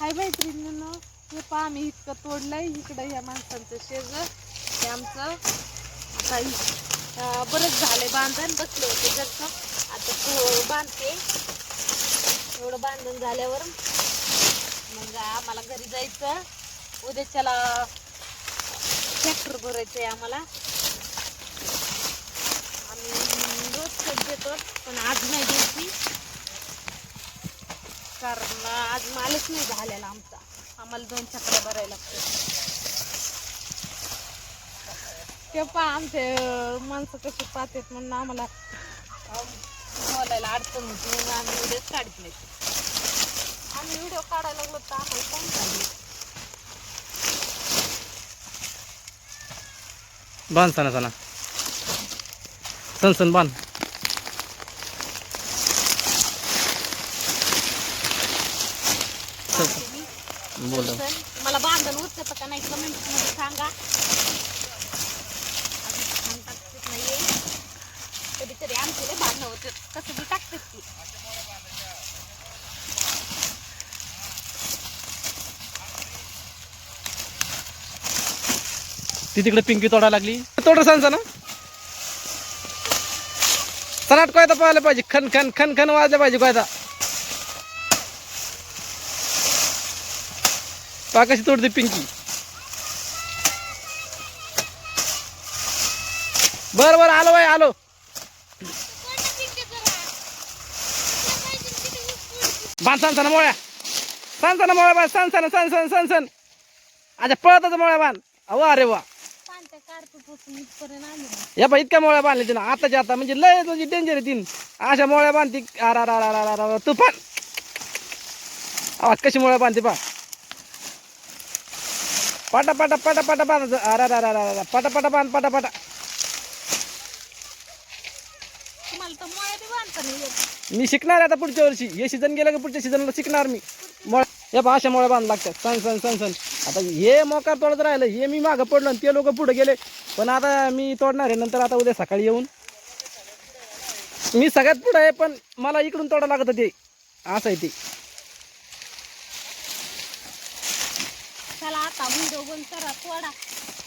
हाय मैत्रिणींनो हे पहा आम्ही इतकं तोडलंय इकडं ह्या माणसांचं शेज हे आमचं. आता बरंच झालंय बांधण बसले होते जसं आता तो बांधते. एवढं बांधण झाल्यावर मग आम्हाला घरी जायचं. उद्याच्याला ट्रॅक्टर भरायचंय आम्हाला आम्ही रोज खत देतो पण आज नाही द्यायची कारण आज मालच नाही झालेला आमचा. आम्हाला दोन चक्र भरायला लागते ते पहा आमचे माणसं कशी पाहतात म्हणून आम्हाला बोलायला अडचण होती म्हणून आम्ही व्हिडिओच काढत नाही आम्ही व्हिडिओ काढायला लागलो तर आम्हाला कोण काढले बांध सणा सणा. सण सण बांध. बोल. मला बांधण उचलतं का नाही कमेंट मध्ये सांगा. कधीतरी आमचे कसं बी टाकतात की ती तिकडे पिंकी तोडायला लागली. तोड सण सणा सणाट कोयता पाहायला पाहिजे. खन खन खन खन वाजल्या पाहिजे कोयता. पा कशी तोडते पिंकी. बर बर आलो बाई आलो. बांध सण मोळ्या. सण मोळ्या बांध सांग सण सण सण सण सण अच्छा पळतच मोळ्या बांध अहो अरे वा. पांत्या या बाई इतक्या मोळ्या बांधल्या तिनं. आताच्या आता म्हणजे लय म्हणजे डेंजर आहे तीन. अशा मोळ्या बांधती. अरा रा रा रा रा तुफान. आवाज कशी मोळ्या बांधते पा पाटा पाटा पाटा पाटा बांध. अरा रा रा रा रा पाटा पाटा बांध पाटा पाटा. तुम्हाला तर मोळ्या बी बांधता नाही येत. मी शिकणार आता पुढच्या वर्षी. हे सीझन गेलं का पुढच्या सीझनला शिकणार मी. मोळ या अशा मोळ्या बांध लागतात. सण सण सण सण. आता हे मोकार तोडत राहिलं हे मी मागं पडलो आणि ते लोक पुढे गेले. पण आता मी तोडणार आहे. नंतर आता उद्या सकाळी येऊन. मी सगळ्यात पुढे आहे पण मला इकडून तोडा लागत ते. असं आहे ते. camino, buen perro.